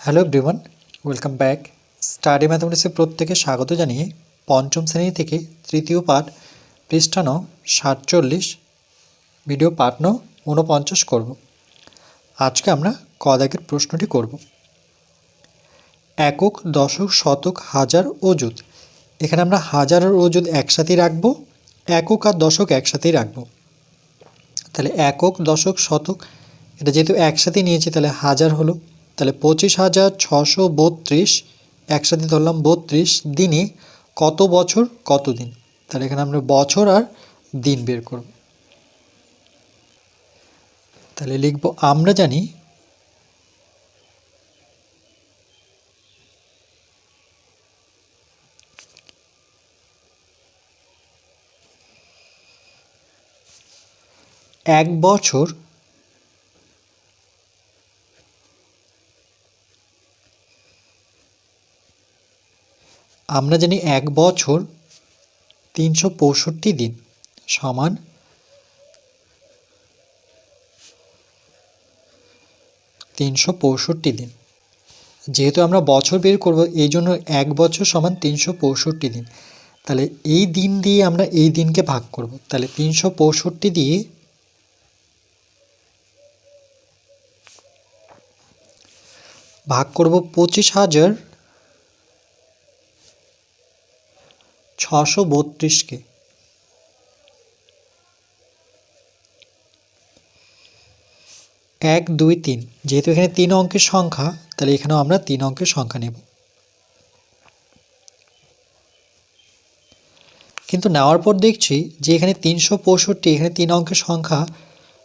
Hello everyone welcome back study ম্যাথমেটিক্সে প্রত্যেকে স্বাগত জানিয়ে পঞ্চম শ্রেণি থেকে তৃতীয় পাঠ পৃষ্ঠা ন, সাতচল্লিশ ভিডিও পাঠ ন, ঊনপঞ্চাশ করব। আজকে আমরা কদাকের প্রশ্নটি করব। একক, দশক, শতক, হাজার, অযুত। এখানে আমরা হাজার আর একসাথেই রাখব, একক আর দশক একসাথেই রাখব। তাহলে একক, দশক, শতক, এটা যেহেতু একসাথে নিয়েছি, তাহলে হাজার হলো। তাহলে পঁচিশ হাজার ছশো বত্রিশ, একসাথে ধরলাম বত্রিশ দিনে কত বছর? কত দিন? তাহলে এখানে আমরা বছর আর দিন বের করব। তাহলে লিখব, আমরা জানি এক বছর আমরা জানি এক বছর তিনশো পঁয়ষট্টি দিন সমান তিনশো পঁয়ষট্টি দিন। যেহেতু আমরা বছর বের করব, এই জন্য এক বছর সমান তিনশো পঁয়ষট্টি দিন। তাহলে এই দিন দিয়ে আমরা এই দিনকে ভাগ করব। তাহলে তিনশো পঁয়ষট্টি দিয়ে ভাগ করব পঁচিশ হাজার ছশো বত্রিশকে। এক, দুই, তিন। যেহেতু এখানে তিন অঙ্কের সংখ্যা, তাহলে এখানেও আমরা তিন অঙ্কের সংখ্যা নেব। কিন্তু নেওয়ার পর দেখছি যে এখানে তিনশো পঁয়ষট্টি, এখানে তিন অঙ্কের সংখ্যা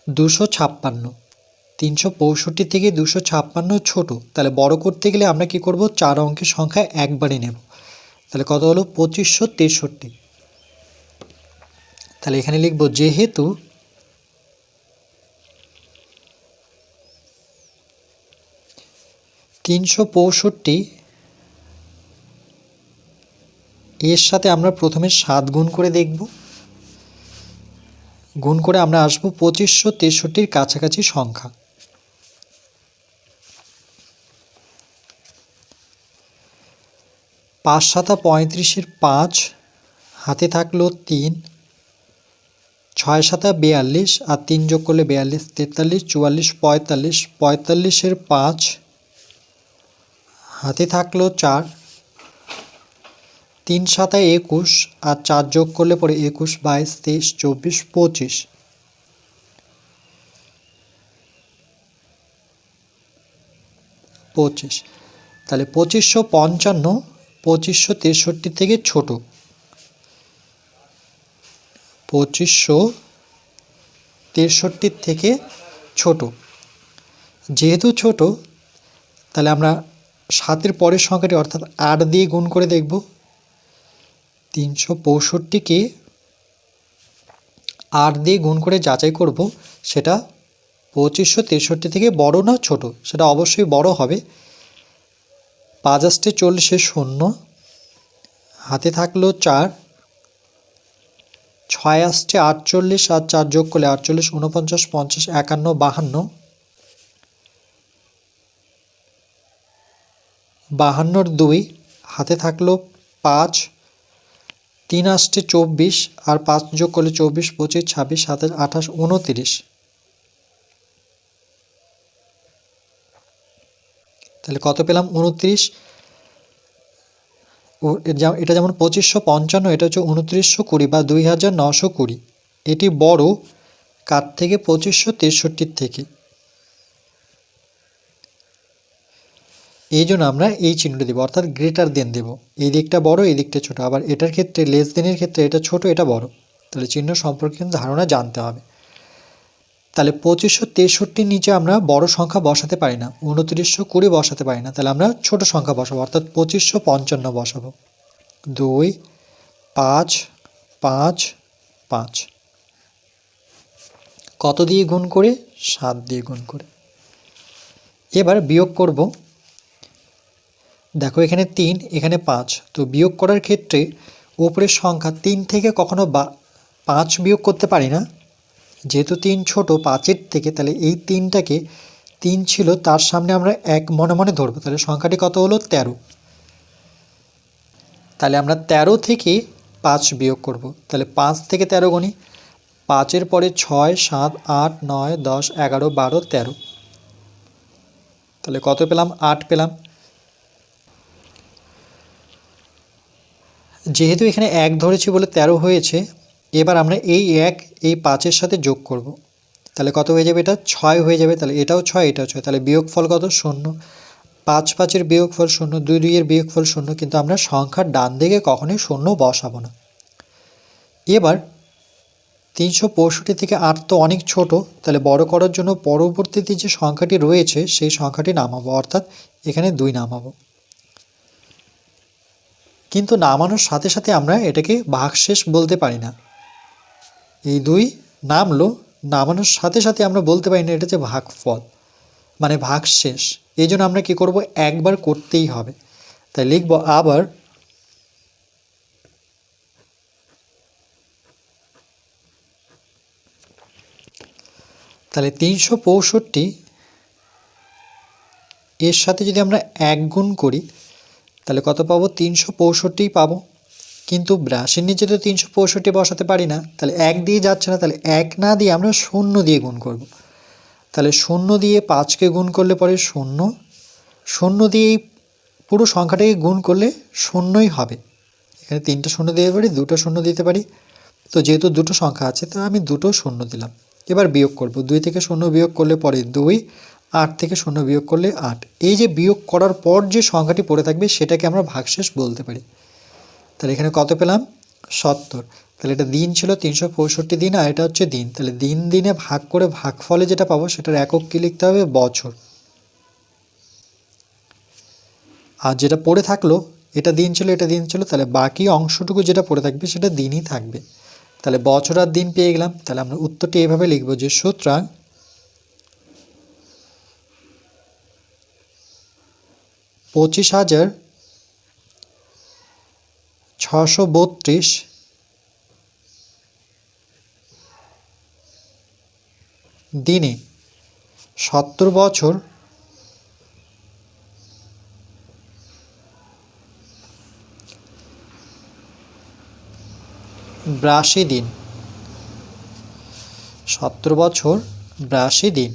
দুশো ছাপ্পান্ন। তিনশো পঁয়ষট্টি থেকে দুশো ছাপ্পান্ন ছোটো। তাহলে বড় করতে গেলে আমরা কি করব? চার অঙ্কের সংখ্যা একবারই নেব। তাহলে কত হলো? পঁচিশশো তেষট্টি। তাহলে এখানে লিখব, যেহেতু তিনশো পঁয়ষট্টি এর সাথে আমরা প্রথমে সাত গুণ করে দেখব। গুণ করে আমরা আসব পঁচিশশো তেষট্টির কাছাকাছি সংখ্যা। পাঁচ সাতা পঁয়ত্রিশের পাঁচ, হাতে থাকল তিন, ছয় সাতা বিয়াল্লিশ আর তিন যোগ করলে বিয়াল্লিশ, তেতাল্লিশ, চুয়াল্লিশ, পঁয়তাল্লিশ, পঁয়তাল্লিশের পাঁচ, হাতে থাকল চার, তিন সাতায় একুশ আর চার যোগ করলে পরে একুশ, বাইশ, তেইশ, চব্বিশ, পঁচিশ। পঁচিশ। তাহলে পঁচিশশো পঞ্চান্ন পঁচিশশো তেষট্টি থেকে ছোট। পঁচিশশো তেষট্টির থেকে ছোট। যেহেতু ছোট, তাহলে আমরা সাতের পরের সংখ্যাটি অর্থাৎ আট দিয়ে গুণ করে দেখব। তিনশো পঁয়ষট্টিকে আট দিয়ে গুণ করে যাচাই করব, সেটা পঁচিশশো তেষট্টি থেকে বড় না ছোট, সেটা অবশ্যই বড় হবে। পাঁচ আষ্টে চল্লিশে শূন্য, হাতে থাকল চার, ছয় আসছে আটচল্লিশ, আর চার যোগ করলে আটচল্লিশ উনপঞ্চাশ পঞ্চাশ, একান্ন, বাহান্ন। বাহান্নর দুই, হাতে থাকল পাঁচ, তিন আসছে চব্বিশ, আর পাঁচ যোগ করলে চব্বিশ, পঁচিশ, ছাব্বিশ, সাতাশ, আঠাশ উনতিরিশ তাহলে কত পেলাম? উনত্রিশ। এটা যেমন পঁচিশশো পঞ্চান্ন, এটা হচ্ছে উনত্রিশশো কুড়ি বা দুই হাজার নশো কুড়ি। এটি বড় কার থেকে? পঁচিশশো তেষট্টির থেকে। এই জন্য আমরা এই চিহ্নটা দেবো, অর্থাৎ গ্রেটার দেন দেব। এই দিকটা বড়, এই দিকটা ছোট। আবার এটার ক্ষেত্রে লেস দেনের ক্ষেত্রে এটা ছোট, এটা বড়। তাহলে চিহ্ন সম্পর্কে ধারণা জানতে হবে। তাহলে পঁচিশশো তেষট্টির নিচে আমরা বড় সংখ্যা বসাতে পারি না, উনত্রিশশো কুড়ি বসাতে পারি না, তাহলে আমরা ছোট সংখ্যা বসাবো, অর্থাৎ পঁচিশশো পঞ্চান্ন বসাবো। দুই, পাঁচ পাঁচ পাঁচ। কত দিয়ে গুণ করে? সাত দিয়ে গুণ করে। এবার বিয়োগ করব। দেখো এখানে তিন, এখানে পাঁচ। তো বিয়োগ করার ক্ষেত্রে উপরের সংখ্যা তিন থেকে কখনো বা পাঁচ বিয়োগ করতে পারি না যেহেতু তিন ছোট পাঁচের থেকে, তাহলে এই তিনটাকে তিন ছিল, তার সামনে আমরা এক মনে মনে ধরবো। তাহলে সংখ্যাটি কত হলো? তেরো। তাহলে আমরা তেরো থেকে পাঁচ বিয়োগ করব। তাহলে পাঁচ থেকে তেরো গণি, পাঁচের পরে ছয়, সাত, আট, নয়, দশ, এগারো, বারো, তেরো। তাহলে কত পেলাম? আট পেলাম। যেহেতু এখানে এক ধরেছি বলে তেরো হয়েছে এবার আমরা এই এক, এই পাঁচের সাথে যোগ করব। তাহলে কত হয়ে যাবে এটা? ছয় হয়ে যাবে, তাহলে এটাও ছয় এটাও ছয়। তাহলে বিয়োগফল কত? শূন্য। পাঁচ পাঁচের বিয়োগফল শূন্য, দুই দুইয়ের বিয়োগফল শূন্য, কিন্তু আমরা সংখ্যার ডান দিকে কখনোই শূন্য বসাবো না। এবার তিনশো পঁয়ষট্টি থেকে আট তো অনেক ছোট, তাহলে বড় করার জন্য পরবর্তীতে যে সংখ্যাটি রয়েছে, সেই সংখ্যাটি নামাবো, অর্থাৎ এখানে দুই নামাবো। কিন্তু নামানোর সাথে সাথে আমরা এটাকে ভাগশেষ বলতে পারি না। এই দুই নামলো, নামানোর সাথে সাথে আমরা বলতে পারি না এটা হচ্ছে ভাগফল মানে ভাগ শেষ এই জন্য আমরা কী করব? একবার করতেই হবে। তাই লিখব আবার তাহলে তিনশো পঁয়ষট্টি এর সাথে যদি আমরা এক গুণ করি, তাহলে কত পাবো? তিনশো পঁয়ষট্টিই পাবো। কিন্তু ব্রাশের নিচে তো তিনশো পঁয়ষট্টি বসাতে পারি না, তাহলে এক দিয়ে যাচ্ছে না, তাহলে এক না দিয়ে আমরা শূন্য দিয়ে গুণ করব। তাহলে শূন্য দিয়ে পাঁচকে গুণ করলে পরে শূন্য শূন্য দিয়ে এই পুরো সংখ্যাটাকে গুণ করলে শূন্যই হবে। এখানে তিনটা শূন্য দিতে পারি, দুটো শূন্য দিতে পারি। তো যেহেতু দুটো সংখ্যা আছে, তো আমি দুটো শূন্য দিলাম। এবার বিয়োগ করব, দুই থেকে শূন্য বিয়োগ করলে পরে দুই, আট থেকে শূন্য বিয়োগ করলে আট। এই যে বিয়োগ করার পর যে সংখ্যাটি পড়ে থাকবে, সেটাকে আমরা ভাগশেষ বলতে পারি। তাহলে এখানে কত পেলাম? সত্তর। তাহলে এটা দিন ছিল তিনশো পঁয়ষট্টি দিন, আর এটা হচ্ছে দিন। তাহলে দিন দিনে ভাগ করে ভাগফলে যেটা পাবো সেটার একক কী লিখতে হবে? বছর। আর যেটা পড়ে থাকল, এটা দিন ছিল, এটা দিন ছিল, তাহলে বাকি অংশটুকু যেটা পড়ে থাকবে সেটা দিনই থাকবে। তাহলে বছর আর দিন পেয়ে গেলাম। তাহলে আমরা উত্তরটি এভাবে লিখব যে সুতরাং পঁচিশ হাজার ছশো বত্রিশ। দিনে সত্তর বছর ব্রাশি দিন। সত্তর বছর ব্রাশি দিন।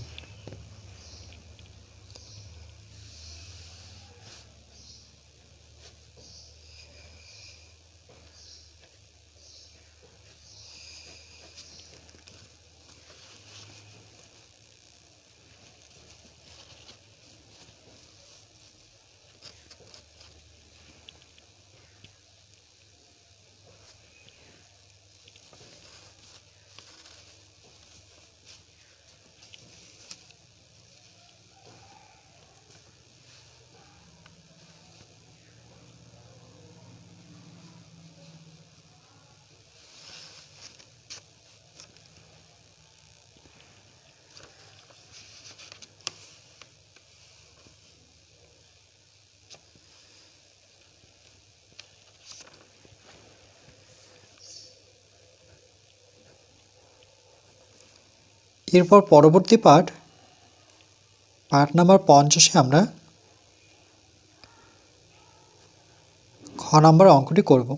এরপর পরবর্তী পাঠ পাঠ নাম্বার পঞ্চাশে আমরা খ নাম্বার অঙ্কটি করব।